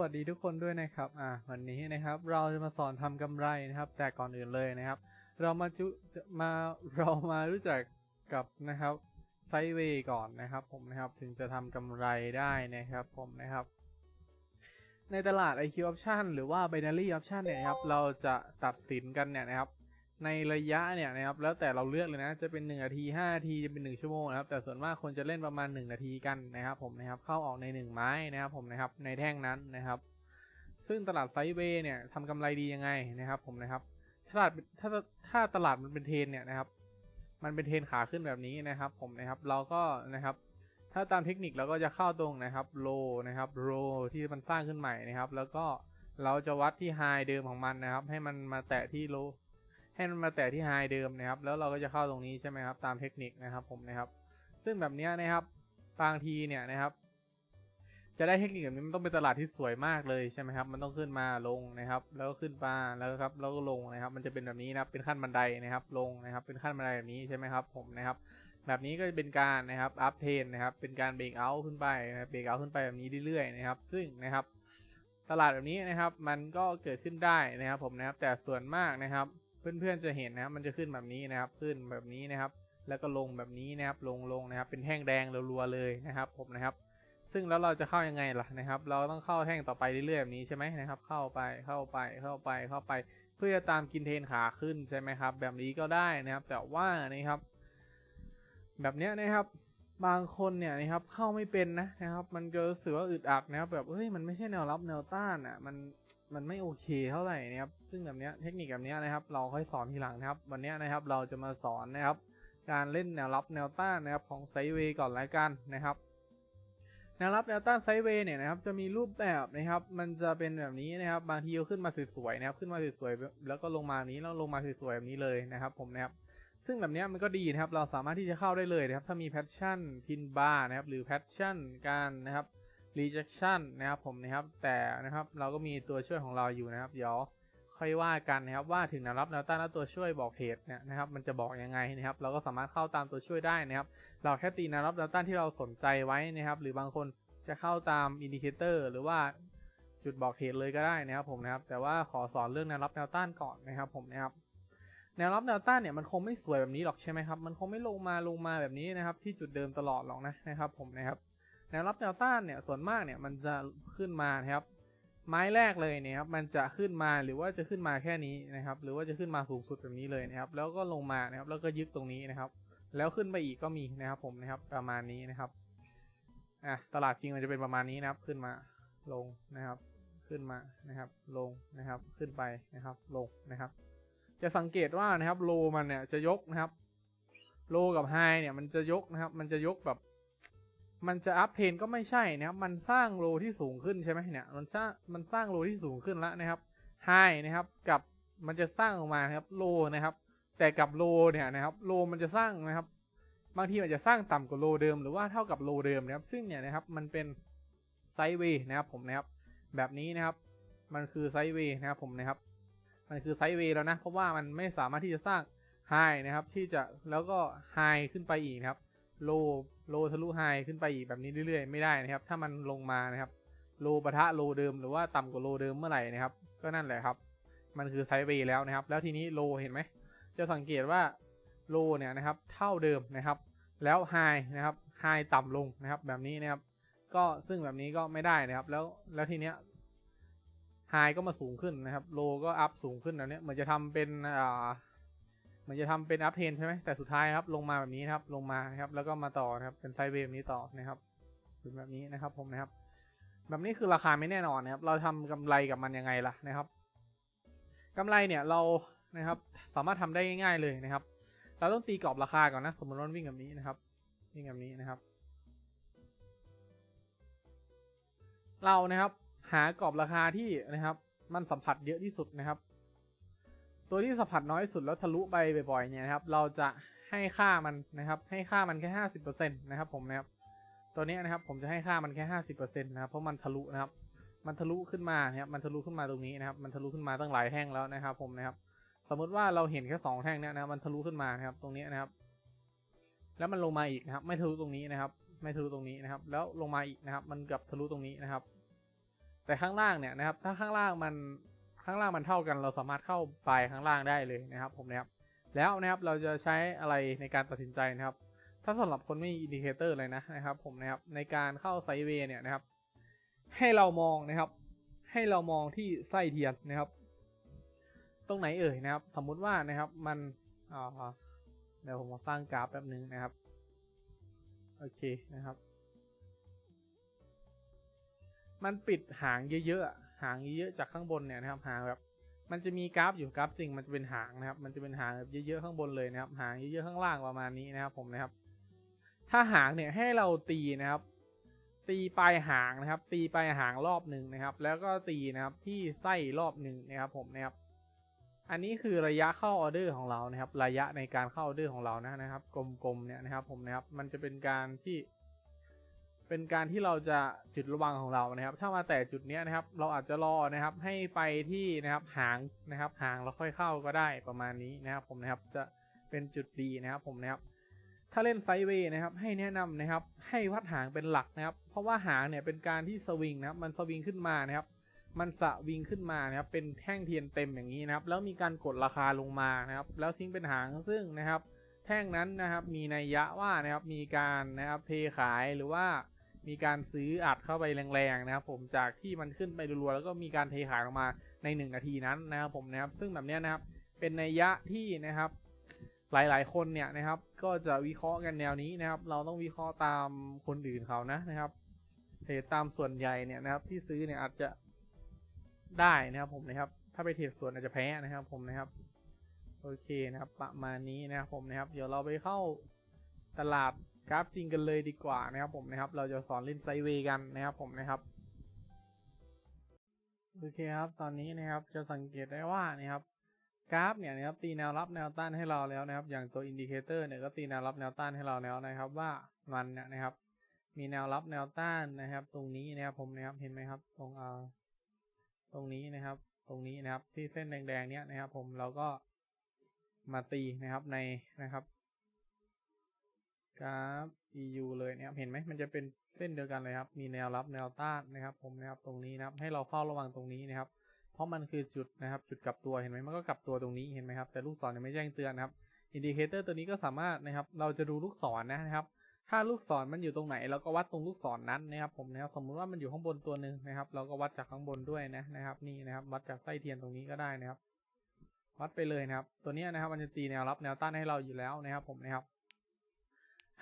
วัสดีทุกคนด้วยนะครับ อ่า วันนี้นะครับ เราจะมาสอนทำกำไรนะครับ แต่ก่อนอื่นเลยนะครับ เรามาจุมาเรามารู้จักกับนะครับไซเวย์ก่อนนะครับผมนะครับ ถึงจะทำกำไรได้นะครับผมนะครับ ในตลาด IQ Option หรือว่า Binary Option เนี่ยครับ เราจะตัดสินกันเนี่ยนะครับ ในระยะเนี่ยนะครับแล้วแต่เราเลือกเลยนะจะเป็น1นาที5นาทีจะเป็น1ชั่วโมงนะครับแต่ส่วนมากคนจะเล่นประมาณ 1 นาทีกันนะครับผมนะครับเข้าออกใน 1 ไม้นะครับผมนะครับในแท่งนั้นนะครับ ซึ่งตลาดไซด์เวย์เนี่ยทำกำไรดียังไงนะครับผมนะครับตลาดถ้าถ้าตลาดมันเป็นเทนเนี่ยนะครับ มันเป็นเทนขาขึ้นแบบนี้นะครับ ผมนะครับเราก็นะครับ ถ้าตามเทคนิคเราก็จะเข้าตรงนะครับโลนะครับโลที่มันสร้างขึ้นใหม่นะครับ แล้วก็เราจะวัดที่ไฮเดิมของมันนะครับ ให้มันมาแตะที่โล ให้มันมาแตะที่ไฮเดิมนะครับ แล้วเราก็จะเข้าตรงนี้ใช่ไหมครับ ตามเทคนิคนะครับผมนะครับ ซึ่งแบบนี้นะครับบางทีเนี่ยนะครับ จะได้เทคนิคแบบนี้มันต้องเป็นตลาดที่สวยมากเลยใช่ไหมครับ มันต้องขึ้นมาลงนะครับ แล้วก็ขึ้นมาแล้วครับแล้วก็ลงนะครับ มันจะเป็นแบบนี้นะครับ เป็นขั้นบันไดนะครับ ลงนะครับ เป็นขั้นบันไดแบบนี้ใช่ไหมครับ ผมนะครับ แบบนี้ก็จะเป็นการนะครับอัพเทนนะครับ เป็นการเบรกเอาขึ้นไปนะครับเบรกเอาขึ้นไปแบบนี้เรื่อยๆนะครับ ซึ่งนะครับ ตลาดแบบนี้นะครับ มันก็เกิดขึ้นได้นะครับ ผมนะครับ แต่ส่วนมากนะครับ เพื่อนๆจะเห็นนะครับมันจะขึ้นแบบนี้นะครับ ขึ้นแบบนี้นะครับ แล้วก็ลงแบบนี้นะครับ ลงลงนะครับ เป็นแท่งแดงรัวๆเลยนะครับ ผมนะครับ ซึ่งแล้วเราจะเข้ายังไงล่ะนะครับ เราต้องเข้าแท่งต่อไปเรื่อยๆแบบนี้ใช่ไหมนะครับ เข้าไปเข้าไปเข้าไปเข้าไป เพื่อจะตามกินเทนขาขึ้นใช่ไหมครับ แบบนี้ก็ได้นะครับ แต่ว่านะครับ แบบเนี้ยนะครับบางคนเนี่ยนะครับเข้าไม่เป็นนะนะครับ มันจะรู้สึกว่าอึดอัดนะครับแบบเฮ้ยมันไม่ใช่แนวรับแนวต้านอะมัน มันไม่โอเคเท่าไหร่นะครับ ซึ่งแบบนี้เทคนิคแบบนี้นะครับ เราค่อยสอนทีหลังนะครับ วันนี้นะครับเราจะมาสอนนะครับ การเล่นแนวรับแนวต้านนะครับของไซเวย์ก่อนละกันนะครับแนวรับแนวต้านไซเวย์เนี่ยนะครับจะมีรูปแบบนะครับ มันจะเป็นแบบนี้นะครับ บางทีก็ขึ้นมาสวยๆนะครับ ขึ้นมาสวยๆแล้วก็ลงมาแบบนี้แล้วลงมาสวยๆแบบนี้เลยนะครับผมนะครับซึ่งแบบนี้มันก็ดีนะครับ เราสามารถที่จะเข้าได้เลยนะครับ ถ้ามีแพชชั่นพินบาร์นะครับ หรือแพชชั่นการนะครับ rejection นะครับผมนะครับ แต่นะครับเราก็มีตัวช่วยของเราอยู่นะครับ เดี๋ยวค่อยว่ากันนะครับว่าถึงแนวรับแนวต้านและตัวช่วยบอกเหตุเนี่ยนะครับ มันจะบอกยังไงนะครับ เราก็สามารถเข้าตามตัวช่วยได้นะครับ เราแค่ตีแนวรับแนวต้านที่เราสนใจไว้นะครับ หรือบางคนจะเข้าตามอินดิเคเตอร์หรือว่าจุดบอกเหตุเลยก็ได้นะครับผมนะครับ แต่ว่าขอสอนเรื่องแนวรับแนวต้านก่อนนะครับผมนะครับแนวรับแนวต้านเนี่ยมันคงไม่สวยแบบนี้หรอกใช่ไหมครับ มันคงไม่ลงมาลงมาแบบนี้นะครับ ที่จุดเดิมตลอดหรอกนะนะครับ ผมนะครับ แนวรับแนวต้านเนี่ยส่วนมากเนี่ยมันจะขึ้นมานะครับ ไม้แรกเลยเนี่ยครับมันจะขึ้นมาหรือว่าจะขึ้นมาแค่นี้นะครับ หรือว่าจะขึ้นมาสูงสุดแบบนี้เลยนะครับ แล้วก็ลงมานะครับแล้วก็ยึดตรงนี้นะครับ แล้วขึ้นไปอีกก็มีนะครับผมนะครับประมาณนี้นะครับอะตลาดจริงมันจะเป็นประมาณนี้นะครับขึ้นมาลงนะครับ ขึ้นมานะครับ ลงนะครับขึ้นไปนะครับ ลงนะครับ จะสังเกตว่านะครับโลมันเนี่ยจะยกนะครับโลกับไฮเนี่ยมันจะยกนะครับ มันจะยกแบบ มันจะอัพเพนก็ไม่ใช่นะครับ มันสร้างโลที่สูงขึ้นใช่ไหมเนี่ย มันสร้างมันสร้างโลที่สูงขึ้นแล้วนะครับไฮนะครับ กับมันจะสร้างออกมานะครับโลนะครับ แต่กับโลเนี่ยนะครับโลมันจะสร้างนะครับ บางทีมันจะสร้างต่ำกว่าโลเดิมหรือว่าเท่ากับโลเดิมนะครับ ซึ่งเนี่ยนะครับมันเป็นไซด์เวย์นะครับผมนะครับ แบบนี้นะครับ มันคือไซด์เวย์นะครับผมนะครับ มันคือไซด์เวย์แล้วนะ เพราะว่ามันไม่สามารถที่จะสร้างไฮนะครับ ที่จะแล้วก็ไฮขึ้นไปอีกนะครับโล โลทะลุไฮขึ้นไปอีกแบบนี้เรื่อยๆ ไม่ได้นะครับ ถ้ามันลงมานะครับ โลปะทะโลเดิมหรือว่าต่ำกว่าโลเดิมเมื่อไหร่นะครับ ก็นั่นแหละครับ มันคือไซด์เวย์แล้วนะครับ แล้วทีนี้โลเห็นไหม จะสังเกตว่าโลเนี่ยนะครับ เท่าเดิมนะครับ แล้วไฮนะครับ ไฮต่ำลงนะครับ แบบนี้นะครับ ก็ซึ่งแบบนี้ก็ไม่ได้นะครับ แล้ว แล้วทีเนี้ยไฮก็มาสูงขึ้นนะครับ โลก็อัพสูงขึ้นแบบนี้เหมือนจะทำเป็นอ่า เหมือนจะทำเป็นอัพเทนใช่ไหมแต่สุดท้ายครับลงมาแบบนี้ครับลงมานะครับ แล้วก็มาต่อนะครับเป็นไซด์เวย์แบบนี้ต่อนะครับเป็นแบบนี้นะครับ ผมนะครับ แบบนี้คือราคาไม่แน่นอนนะครับ เราทำกำไรกับมันยังไงล่ะนะครับกำไรเนี่ยเรานะครับ สามารถทำได้ง่ายๆเลยนะครับ เราต้องตีกรอบราคาก่อนนะสมมติว่าวิ่งแบบนี้นะครับวิ่งแบบนี้นะครับ เรานะครับ หากรอบราคาที่นะครับ มันสัมผัสเยอะที่สุดนะครับ ตัวที่สัมผัสน้อยสุดแล้วทะลุไปบ่อยๆเนี่ยนะครับ เราจะให้ค่ามันนะครับ ให้ค่ามันแค่ห้าสิบเปอร์เซ็นต์นะครับ ผมนะครับ ตัวนี้นะครับผมจะให้ค่ามันแค่ห้าสิบเปอร์เซ็นต์นะครับ เพราะมันทะลุนะครับ มันทะลุขึ้นมานะครับ มันทะลุขึ้นมาตรงนี้นะครับ มันทะลุขึ้นมาตั้งหลายแท่งแล้วนะครับ ผมนะครับ สมมติว่าเราเห็นแค่สองแท่งเนี่ยนะครับ มันทะลุขึ้นมานะครับ ตรงนี้นะครับ แล้วมันลงมาอีกนะครับ ไม่ทะลุตรงนี้นะครับ ไม่ทะลุตรงนี้นะครับ แล้วลงมาอีกนะครับ มันกับทะลุตรงนี้นะครับ แต่ข้างล่างเนี่ยนะครับ ถ้าข้างล่างมัน ข้างล่างมันเท่ากัน เราสามารถเข้าไปข้างล่างได้เลยนะครับผมนะครับแล้วนะครับเราจะใช้อะไรในการตัดสินใจนะครับ ถ้าสำหรับคนไม่มีอินดิเคเตอร์เลยนะนะครับ ผมนะครับในการเข้าไซเวย์เนี่ยนะครับ ให้เรามองนะครับ ให้เรามองที่ไส้เทียนนะครับ ตรงไหนเอ่ยนะครับ สมมุติว่านะครับมันเดี๋ยวผมสร้างกราฟแป๊บนึงนะครับโอเคนะครับ มันปิดหางเยอะๆอะ หางเยอะๆจากข้างบนเนี่ยนะครับหางแบบมันจะมีกราฟอยู่กราฟจริงมันจะเป็นหางนะครับ มันจะเป็นหางแบบเยอะๆข้างบนเลยนะครับ หางเยอะๆข้างล่างประมาณนี้นะครับ ผมนะครับ ถ้าหางเนี่ยให้เราตีนะครับ ตีปลายหางนะครับ ตีปลายหางรอบหนึ่งนะครับ แล้วก็ตีนะครับที่ไส้รอบหนึ่งนะครับ ผมนะครับ อันนี้คือระยะเข้าออเดอร์ของเรานะครับ ระยะในการเข้าออเดอร์ของเรานะนะครับ กลมๆเนี่ยนะครับ ผมนะครับ มันจะเป็นการที่ เป็นการที่เราจะจุดระวังของเรานะครับ ถ้ามาแต่จุดนี้นะครับ เราอาจจะรอนะครับให้ไปที่นะครับหางนะครับหางแล้วค่อยเข้าก็ได้ประมาณนี้นะครับผมนะครับจะเป็นจุดดีนะครับผมนะครับ ถ้าเล่นไซด์เวย์นะครับให้แนะนำนะครับ ให้วัดหางเป็นหลักนะครับ เพราะว่าหางเนี่ยเป็นการที่สวิงนะครับ มันสวิงขึ้นมานะครับ มันสวิงขึ้นมานะครับ เป็นแท่งเทียนเต็มอย่างนี้นะครับ แล้วมีการกดราคาลงมานะครับ แล้วทิ้งเป็นหางซึ่งนะครับ แท่งนั้นนะครับมีนัยยะว่านะครับมีการนะครับเทขายหรือว่า มีการซื้ออัดเข้าไปแรงๆนะครับผมจากที่มันขึ้นไปรัวๆแล้วก็มีการเทขายลงมาใน 1 นาทีนั้นนะครับผมนะครับซึ่งแบบนี้นะครับเป็นในยะที่นะครับหลายๆ คนเนี่ยนะครับก็จะวิเคราะห์กันแนวนี้นะครับ เราต้องวิเคราะห์ตามคนอื่นเขานะนะครับเทรดตามส่วนใหญ่เนี่ยนะครับที่ซื้อเนี่ยอาจจะได้นะครับผมนะครับ ถ้าไปเทรดส่วนอาจจะแพ้นะครับผมนะครับโอเคนะครับประมาณนี้นะครับผมนะครับ เดี๋ยวเราไปเข้าตลาด กราฟจริงกันเลยดีกว่านะครับผมนะครับ เราจะสอนเล่นไซเวย์กันนะครับผมนะครับโอเคครับ ตอนนี้นะครับจะสังเกตได้ว่านะครับกราฟเนี่ยนะครับตีแนวรับแนวต้านให้เราแล้วนะครับ อย่างตัวอินดิเคเตอร์เนี่ยก็ตีแนวรับแนวต้านให้เราแล้วนะครับ ว่ามันเนี่ยนะครับ มีแนวรับแนวต้านนะครับ ตรงนี้นะครับผมนะครับเห็นไหมครับ ตรงเอ่อตรงนี้นะครับ ตรงนี้นะครับที่เส้นแดงๆเนี่ยนะครับ ผมเราก็มาตีนะครับในนะครับ กราฟ EU เลยนะครับเห็นไหมมันจะเป็นเส้นเดียวกันเลยครับ มีแนวรับแนวต้านนะครับ ผมนะครับตรงนี้นะครับ ให้เราเฝ้าระวังตรงนี้นะครับ เพราะมันคือจุดนะครับ จุดกลับตัวเห็นไหมมันก็กลับตัวตรงนี้เห็นไหมครับแต่ลูกศรยังไม่แจ้งเตือนนะครับอินดิเคเตอร์ตัวนี้ก็สามารถนะครับ เราจะดูลูกศรนะครับ ถ้าลูกศรมันอยู่ตรงไหนเราก็วัดตรงลูกศรนั้นนะครับ ผมนะครับสมมุติว่ามันอยู่ข้างบนตัวหนึ่งนะครับ เราก็วัดจากข้างบนด้วยนะนะครับ นี่นะครับ วัดจากไส้เทียนตรงนี้ก็ได้นะครับ วัดไปเลยนะครับ ตัวนี้นะครับ มันจะตีแนวรับแนวต้านให้เราอยู่แล้วนะครับ ผมนะครับ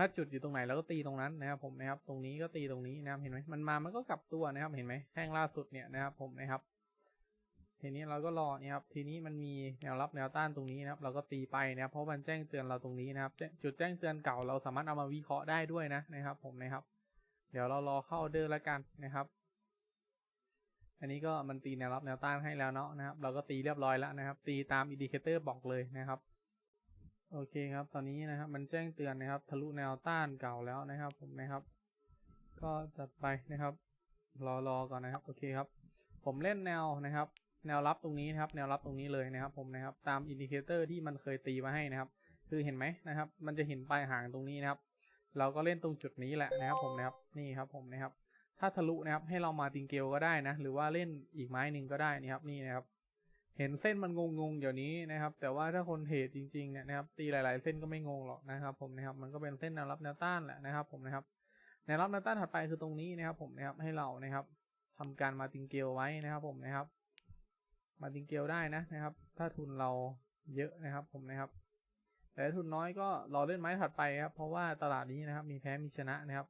ถ้าจุดอยู่ตรงไหนเราก็ตีตรงนั้นนะครับผมนะครับตรงนี้ก็ตีตรงนี้นะครับเห็นไหมมันมามันก็กลับตัวนะครับเห็นไหมแท่งล่าสุดเนี่ยนะครับผมนะครับทีนี้เราก็รอเนี่ยครับทีนี้มันมีแนวรับแนวต้านตรงนี้นะครับ เราก็ตีไปนะครับเพราะมันแจ้งเตือนเราตรงนี้นะครับ จุดแจ้งเตือนเก่าเราสามารถเอามาวิเคราะห์ได้ด้วยนะนะครับ ผมนะครับ เดี๋ยวเรารอเข้าเดอร์แล้วกันนะครับ อันนี้ก็มันตีแนวรับแนวต้านให้แล้วเนาะนะครับ เราก็ตีเรียบร้อยแล้วนะครับ ตีตามอินดิเคเตอร์บอกเลยนะครับ โอเคครับ ตอนนี้นะครับมันแจ้งเตือนนะครับ ทะลุแนวต้านเก่าแล้วนะครับ ผมนะครับ ก็จัดไปนะครับ รอรอก่อนนะครับ โอเคครับ ผมเล่นแนวนะครับ แนวรับตรงนี้นะครับ แนวรับตรงนี้เลยนะครับ ผมนะครับ ตามอินดิเคเตอร์ที่มันเคยตีมาให้นะครับ คือเห็นไหมนะครับ มันจะเห็นปลายหางตรงนี้นะครับ เราก็เล่นตรงจุดนี้แหละนะครับ ผมนะครับ นี่ครับ ผมนะครับ ถ้าทะลุนะครับ ให้เรามาติงเกลก็ได้นะ หรือว่าเล่นอีกไม้หนึ่งก็ได้นะครับ นี่นะครับ เห็นเส้นมันงงๆเดี๋ยวนี้นะครับ แต่ว่าถ้าคนเทรดจริงๆเนี่ยนะครับ ตีหลาย ๆ เส้นก็ไม่งงหรอกนะครับ ผมนะครับ มันก็เป็นเส้นแนวรับแนวต้านแหละนะครับ ผมนะครับแนวรับแนวต้านถัดไปคือตรงนี้นะครับ ผมนะครับให้เรานะครับทำการมาติงเกลไว้นะครับ ผมนะครับ มาติงเกลได้นะนะครับ ถ้าทุนเราเยอะนะครับ ผมนะครับ แต่ถุนน้อยก็รอเล่นไม้ถัดไปครับ เพราะว่าตลาดนี้นะครับ มีแพ้มีชนะนะครับ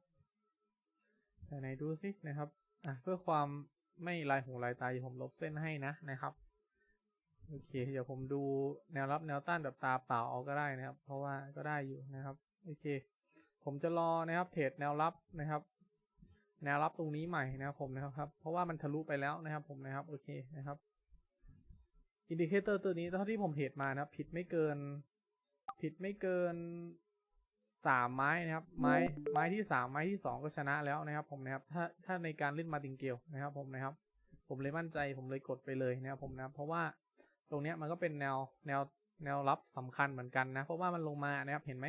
แต่ไหนดูสินะครับอะเพื่อความไม่ลายหูลายตาผมลบเส้นให้นะนะครับ โอเค เดี๋ยวผมดูแนวรับแนวต้านแบบตาเปล่าเอาก็ได้นะครับ เพราะว่าก็ได้อยู่นะครับ โอเค ผมจะรอนะครับเทรดแนวรับนะครับ แนวรับตรงนี้ใหม่นะครับผมนะครับ เพราะว่ามันทะลุไปแล้วนะครับ ผมนะครับ โอเคนะครับ อินดิเคเตอร์ตัวนี้เท่าที่ผมเทรดมานะครับ ผิดไม่เกิน ผิดไม่เกินสามไม้นะครับ ไม้ไม้ที่สามไม้ที่สองก็ชนะแล้วนะครับ ผมนะครับ ถ้าถ้าในการเล่นมาติงเกลนะครับ ผมนะครับ ผมเลยมั่นใจผมเลยกดไปเลยนะครับผมนะครับ เพราะว่า ตรงนี้มันก็เป็นแนวแนวแนวรับสำคัญเหมือนกันนะ เพราะว่ามันลงมานะครับเห็นไหม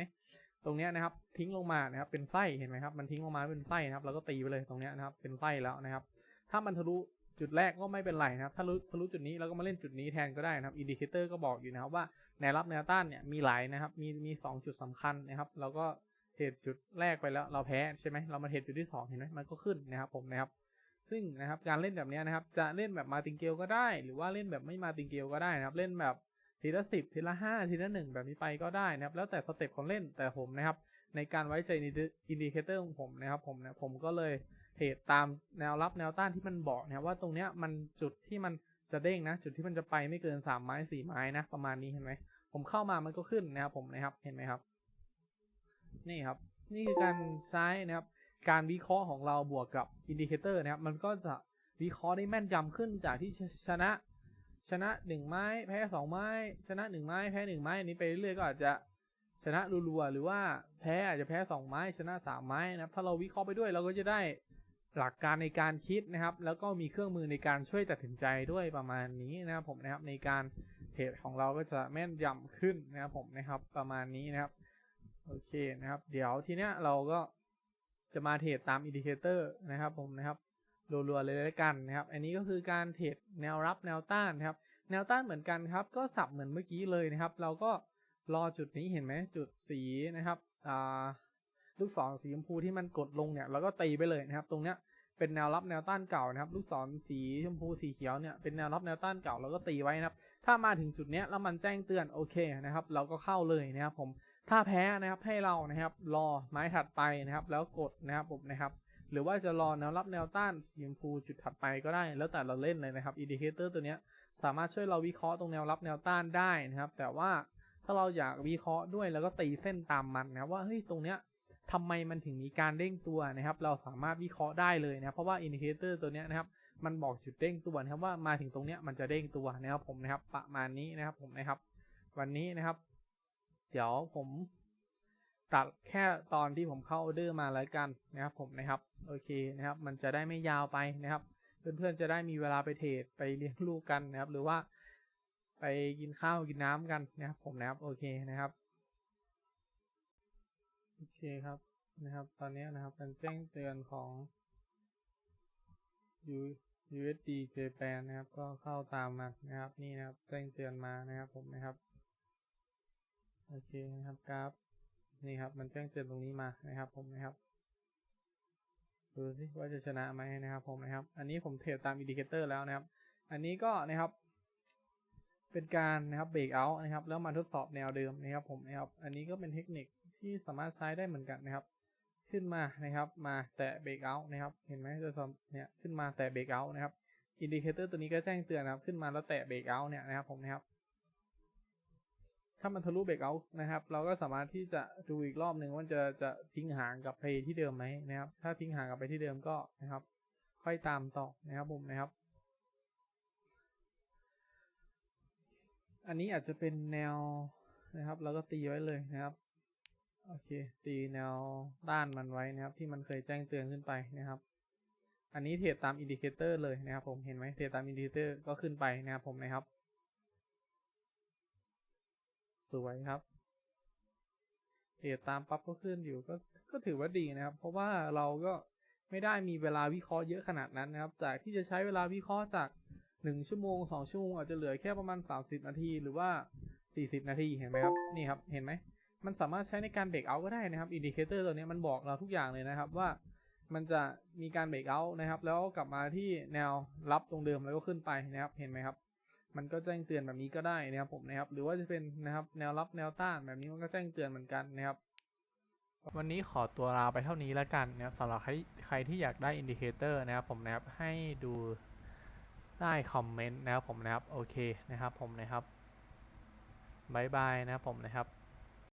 ตรงนี้นะครับทิ้งลงมานะครับเป็นไส้เห็นไหมครับมันทิ้งลงมาเป็นไส้นะครับเราก็ตีไปเลยตรงนี้นะครับเป็นไส้แล้วนะครับ ถ้ามันทะลุจุดแรกก็ไม่เป็นไรนะครับ ถ้ารู้ถ้ารู้จุดนี้เราก็มาเล่นจุดนี้แทนก็ได้นะครับอินดิเคเตอร์ก็บอกอยู่นะครับว่าแนวรับแนวต้านเนี่ยมีหลายนะครับมีมีสองจุดสำคัญนะครับเราก็เทรดจุดแรกไปแล้วเราแพ้ใช่ไหมเรามาเทรดจุดที่สองเห็นไหมมันก็ขึ้นนะครับผมนะครับ ซึ่งนะครับการเล่นแบบนี้นะครับ จะเล่นแบบมาติงเกลก็ได้ หรือว่าเล่นแบบไม่มาติงเกลก็ได้นะครับ เล่นแบบทีละสิบทีละห้าทีละหนึ่งแบบนี้ไปก็ได้นะครับ แล้วแต่สเต็ปของเล่นแต่ผมนะครับ ในการไว้ใจอินดิเคเตอร์ของผมนะครับผมนะผมก็เลยเทรดตามแนวรับแนวต้านที่มันบอกนะครับว่าตรงเนี้ยมันจุดที่มันจะเด้งนะ จุดที่มันจะไปไม่เกินสามไม้สี่ไม้นะ ประมาณนี้เห็นไหมผมเข้ามามันก็ขึ้นนะครับผมนะครับเห็นไหมครับ นี่ครับ นี่คือการใช้นะครับ การวิเคราะห์ของเราบวกกับอินดิเคเตอร์นะครับ มันก็จะวิเคราะห์ได้แม่นยำขึ้นจากที่ชนะชนะหนึ่งไม้แพ้สองไม้ชนะหนึ่งไม้แพ้หนึ่งไม้อันนี้ไปเรื่อยๆก็อาจจะชนะรัวๆหรือว่าแพ้อาจจะแพ้สองไม้ชนะสามไม้นะครับถ้าเราวิเคราะห์ไปด้วยเราก็จะได้หลักการในการคิดนะครับ แล้วก็มีเครื่องมือในการช่วยตัดสินใจด้วยประมาณนี้นะครับผมนะครับในการเทรดของเราก็จะแม่นยำขึ้นนะครับผมนะครับประมาณนี้นะครับโอเคนะครับ เดี๋ยวทีเนี้ยเราก็ จะมาเทรดตามอินดิเคเตอร์นะครับผมนะครับรัวๆเลยแล้วกันนะครับ อันนี้ก็คือการเทรดแนวรับแนวต้านนะครับ แนวต้านเหมือนกันครับ ก็สับเหมือนเมื่อกี้เลยนะครับ เราก็รอจุดนี้เห็นไหมจุดสีนะครับอ่าลูกศรสีชมพูที่มันกดลงเนี่ยเราก็ตีไปเลยนะครับ ตรงเนี้ยเป็นแนวรับแนวต้านเก่านะครับ ลูกศรสีชมพูสีเขียวเนี่ยเป็นแนวรับแนวต้านเก่าเราก็ตีไว้นะครับ ถ้ามาถึงจุดเนี้ยแล้วมันแจ้งเตือนโอเคนะครับ เราก็เข้าเลยนะครับผม ถ้าแพ้นะครับให้เรานะครับรอไม้ถัดไปนะครับ แล้วกดนะครับผมนะครับหรือว่าจะรอแนวรับแนวต้านสีชมพูจุดถัดไปก็ได้ แล้วแต่เราเล่นเลยนะครับอินดิเคเตอร์ตัวนี้สามารถช่วยเราวิเคราะห์ตรงแนวรับแนวต้านได้นะครับ แต่ว่าถ้าเราอยากวิเคราะห์ด้วยแล้วก็ตีเส้นตามมันนะครับว่าเฮ้ยตรงเนี้ยทำไมมันถึงมีการเด้งตัวนะครับ เราสามารถวิเคราะห์ได้เลยนะครับ เพราะว่าอินดิเคเตอร์ตัวนี้นะครับ มันบอกจุดเด้งตัวนะครับว่ามาถึงตรงเนี้ยมันจะเด้งตัวนะครับผมนะครับประมาณนี้นะครับผมนะครับ วันนี้นะครับ เดี๋ยวผมตัดแค่ตอนที่ผมเข้าออเดอร์มาแล้วกันนะครับผมนะครับโอเคนะครับ มันจะได้ไม่ยาวไปนะครับ เพื่อนๆจะได้มีเวลาไปเทรดไปเลี้ยงลูกกันนะครับ หรือว่าไปกินข้าวกินน้ำกันนะครับ ผมนะครับโอเคนะครับโอเคครับนะครับ ตอนนี้นะครับเป็นแจ้งเตือนของ U USD Japan นะครับ ก็เข้าตามมานะครับ นี่นะครับ แจ้งเตือนมานะครับผมนะครับ โอเคนะครับกราฟนี่ครับ มันแจ้งเตือนตรงนี้มานะครับ ผมนะครับดูสิว่าจะชนะไหมนะครับผมนะครับ อันนี้ผมเทรดตามอินดิเคเตอร์แล้วนะครับ อันนี้ก็นะครับ เป็นการนะครับเบรกเอาท์นะครับ แล้วมาทดสอบแนวเดิมนะครับ ผมนะครับ อันนี้ก็เป็นเทคนิคที่สามารถใช้ได้เหมือนกันนะครับ ขึ้นมานะครับ มาแตะเบรกเอาท์นะครับ เห็นไหมตัวสอบเนี่ยขึ้นมาแตะเบรกเอาท์นะครับอินดิเคเตอร์ตัวนี้ก็แจ้งเตือนนะครับ ขึ้นมาแล้วแตะเบรกเอาท์เนี่ยนะครับผมนะครับ ถ้ามันทะลุเบรกเอานะครับ เราก็สามารถที่จะดูอีกรอบหนึ่งว่าจะจะทิ้งห่างกับไปที่เดิมไหมนะครับ ถ้าทิ้งห่างกับไปที่เดิมก็นะครับ ค่อยตามต่อนะครับผมนะครับ อันนี้อาจจะเป็นแนวนะครับ แล้วก็ตีไว้เลยนะครับโอเค ตีแนวด้านมันไว้นะครับ ที่มันเคยแจ้งเตือนขึ้นไปนะครับ อันนี้เทรดตามอินดิเคเตอร์เลยนะครับ ผมเห็นไหมเทรดตามอินดิเคเตอร์ก็ขึ้นไปนะครับผมนะครับ สวยครับเทรดตามปั๊บก็ขึ้นอยู่ก็ก็ถือว่าดีนะครับ เพราะว่าเราก็ไม่ได้มีเวลาวิเคราะห์เยอะขนาดนั้นนะครับ จากที่จะใช้เวลาวิเคราะห์จากหนึ่งชั่วโมงสองชั่วโมงอาจจะเหลือแค่ประมาณสามสิบนาทีหรือว่าสี่สิบนาทีเห็นไหมครับนี่ครับเห็นไหมมันสามารถใช้ในการเบรกเอาท์ก็ได้นะครับอินดิเคเตอร์ตัวนี้มันบอกเราทุกอย่างเลยนะครับว่ามันจะมีการเบรกเอาท์นะครับ แล้วกลับมาที่แนวรับตรงเดิมแล้วก็ขึ้นไปนะครับ เห็นไหมครับ มันก็แจ้งเตือนแบบนี้ก็ได้นะครับผมนะครับ หรือว่าจะเป็นนะครับแนวรับแนวต้านแบบนี้มันก็แจ้งเตือนเหมือนกันนะครับ วันนี้ขอตัวลาไปเท่านี้แล้วกันนะครับสำหรับใครใครที่อยากได้อินดิเคเตอร์นะครับผมนะครับให้ดูใต้คอมเมนต์นะครับผมนะครับโอเคนะครับผมนะครับบายบายนะครับผมนะครับ